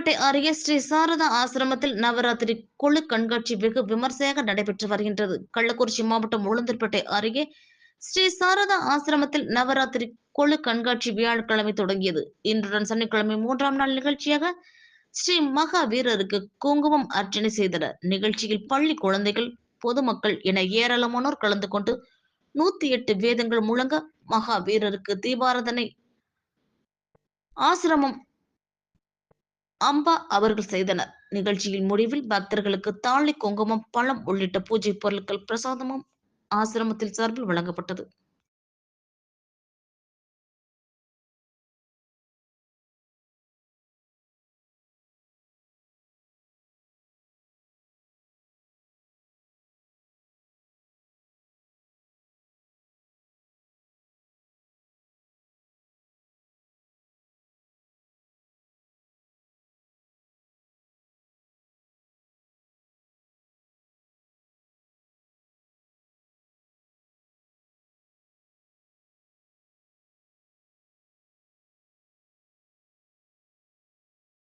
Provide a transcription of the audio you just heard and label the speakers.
Speaker 1: புதுக்கோட்டை அருகே ஸ்ரீ சாரதா ஆசிரமத்தில் நவராத்திரி குழு கண்காட்சி வெகு விமர்சையாக நடைபெற்று வருகின்றது. கள்ளக்குறிச்சி மாவட்டம் உளுந்தூர்பேட்டை அருகே ஸ்ரீ சாரதா ஆசிரமத்தில் நவராத்திரி கொழு கண்காட்சி வியாழக்கிழமை தொடங்கியது. இன்றுடன் சனிக்கிழமை மூன்றாம் நாள் நிகழ்ச்சியாக ஸ்ரீ மகா வீரருக்கு குங்குமம் அர்ச்சனை செய்தனர். நிகழ்ச்சியில் பள்ளி குழந்தைகள் பொதுமக்கள் என ஏராளமானோர் கலந்து கொண்டு நூத்தி எட்டு வேதங்கள் முழங்க மகா வீரருக்கு தீபாராதனை ஆசிரமம் அம்பா அவர்கள் செய்தனர். நிகழ்ச்சியின் முடிவில் பக்தர்களுக்கு தாழி குங்குமம் பழம் உள்ளிட்ட பூஜை பொருட்கள் பிரசாதமும் ஆசிரமத்தில் சார்பில் வழங்கப்பட்டது.